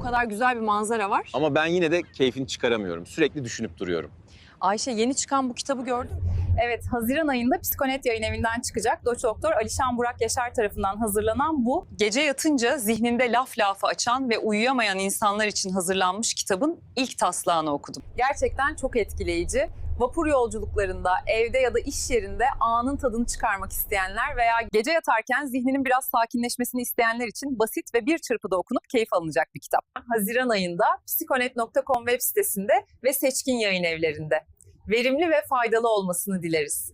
kadar güzel bir manzara var. Ama ben yine de keyfini çıkaramıyorum. Sürekli düşünüp duruyorum. Ayşe yeni çıkan bu kitabı gördün mü? Evet, Haziran ayında Psikonet yayın evinden çıkacak. Doç Doktor Alişan Burak Yaşar tarafından hazırlanan bu Gece yatınca zihninde laf lafı açan ve uyuyamayan insanlar için hazırlanmış kitabın ilk taslağını okudum. gerçekten çok etkileyici. Vapur yolculuklarında, evde ya da iş yerinde anın tadını çıkarmak isteyenler veya gece yatarken zihninin biraz sakinleşmesini isteyenler için basit ve bir çırpıda okunup keyif alınacak bir kitap. Haziran ayında psikonet.com web sitesinde ve seçkin yayın evlerinde. Verimli ve faydalı olmasını dileriz.